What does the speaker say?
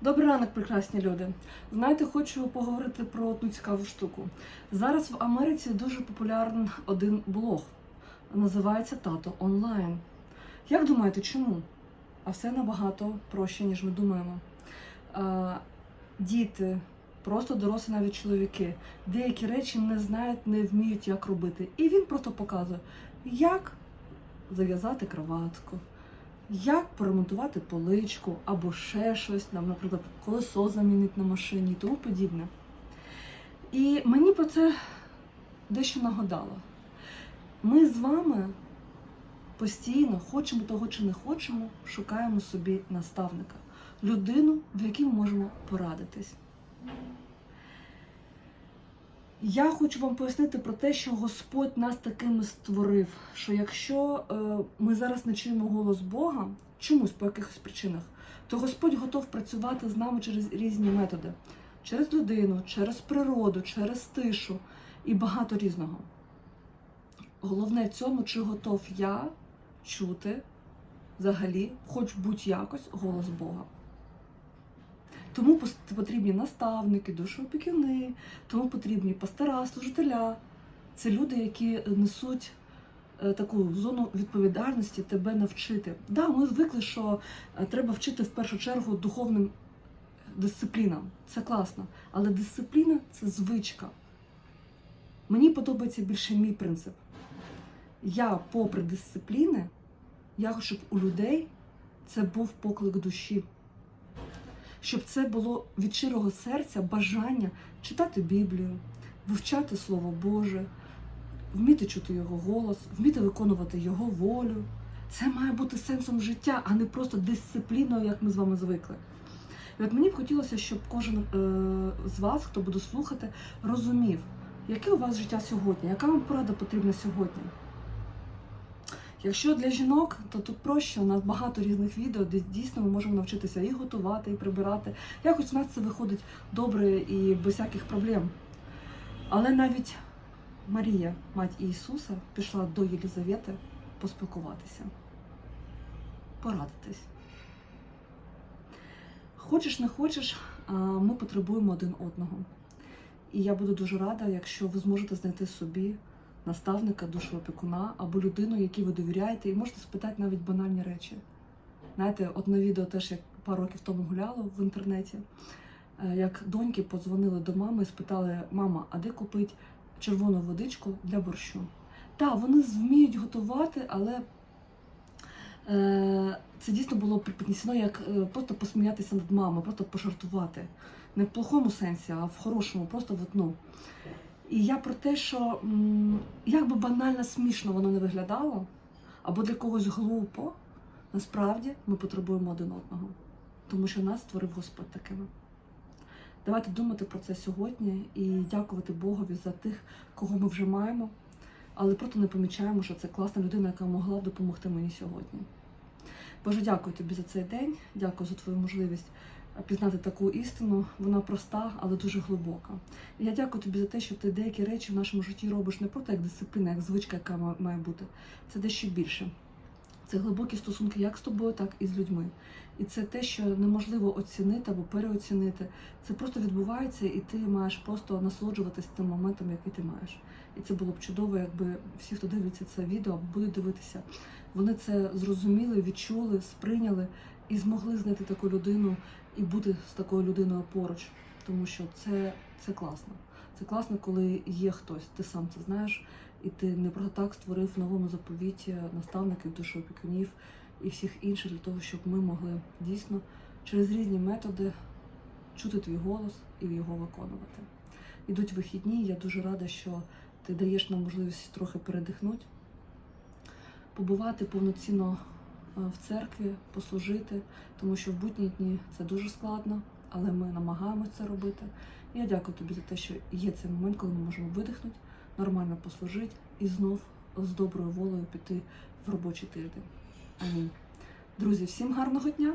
Добрий ранок, прекрасні люди. Знаєте, хочу поговорити про одну цікаву штуку. Зараз в Америці дуже популярний один блог. Називається Тато онлайн. Як думаєте, чому? А все набагато проще, ніж ми думаємо. А, діти, просто дорослі навіть чоловіки, деякі речі не знають, не вміють, як робити. І він просто показує, як зав'язати кроватку, як поремонтувати поличку або ще щось, там, наприклад, колесо замінити на машині і тому подібне. І мені про це дещо нагадало. Ми з вами постійно, хочемо того чи не хочемо, шукаємо собі наставника, людину, в якій ми можемо порадитись. Я хочу вам пояснити про те, що Господь нас такими створив, що якщо е, ми зараз не чуємо голос Бога, чомусь по якихось причинах, то Господь готов працювати з нами через різні методи: через людину, через природу, через тишу і багато різного. Головне в цьому, чи готов я чути взагалі, хоч будь-якось, голос Бога. Тому потрібні наставники, душоопікуни, тому потрібні пастора, служителя. Це люди, які несуть е, таку зону відповідальності тебе навчити. Да, ми звикли, що е, треба вчити в першу чергу духовним дисциплінам. Це класно. Але дисципліна це звичка. Мені подобається більше мій принцип. Я, попри дисципліни, я хочу, щоб у людей це був поклик душі щоб це було від щирого серця бажання читати Біблію, вивчати Слово Боже, вміти чути Його голос, вміти виконувати Його волю. Це має бути сенсом життя, а не просто дисципліною, як ми з вами звикли. І от мені б хотілося, щоб кожен е, з вас, хто буде слухати, розумів, яке у вас життя сьогодні, яка вам порада потрібна сьогодні. Якщо для жінок, то тут проще. У нас багато різних відео, де дійсно ми можемо навчитися і готувати, і прибирати. Якось у нас це виходить добре і без всяких проблем. Але навіть Марія, мать Ісуса, пішла до Єлізавети поспілкуватися, порадитись. Хочеш, не хочеш, ми потребуємо один одного. І я буду дуже рада, якщо ви зможете знайти собі наставника, душоопікуна або людину, якій ви довіряєте, і можете спитати навіть банальні речі. Знаєте, одне відео теж як пару років тому гуляло в інтернеті, е, як доньки подзвонили до мами і спитали: мама, а де купить червону водичку для борщу? Так, вони вміють готувати, але е, це дійсно було припіднесено як е, просто посміятися над мамою, просто пожартувати. Не в плохому сенсі, а в хорошому, просто в одну. І я про те, що як би банально смішно воно не виглядало, або для когось глупо, насправді ми потребуємо один одного, тому що нас створив Господь такими. Давайте думати про це сьогодні і дякувати Богові за тих, кого ми вже маємо, але просто не помічаємо, що це класна людина, яка могла б допомогти мені сьогодні. Боже, дякую тобі за цей день, дякую за твою можливість пізнати таку істину. Вона проста, але дуже глибока. Я дякую тобі за те, що ти деякі речі в нашому житті робиш не просто як дисципліна, як звичка, яка має бути. Це дещо більше. Це глибокі стосунки як з тобою, так і з людьми. І це те, що неможливо оцінити або переоцінити. Це просто відбувається, і ти маєш просто насолоджуватись тим моментом, який ти маєш. І це було б чудово, якби всі, хто дивиться це відео або будуть дивитися, вони це зрозуміли, відчули, сприйняли і змогли знайти таку людину і бути з такою людиною поруч. Тому що це, це класно. Це класно, коли є хтось, ти сам це знаєш, і ти не просто так створив в новому заповіті наставників, душоопікунів і всіх інших для того, щоб ми могли дійсно через різні методи чути твій голос і його виконувати. Ідуть вихідні, я дуже рада, що ти даєш нам можливість трохи передихнути, побувати повноцінно в церкві, послужити, тому що в будні дні це дуже складно, але ми намагаємося це робити. Я дякую тобі за те, що є цей момент, коли ми можемо видихнути, нормально послужити і знов з доброю волею піти в робочий тиждень. Амінь. Друзі, всім гарного дня!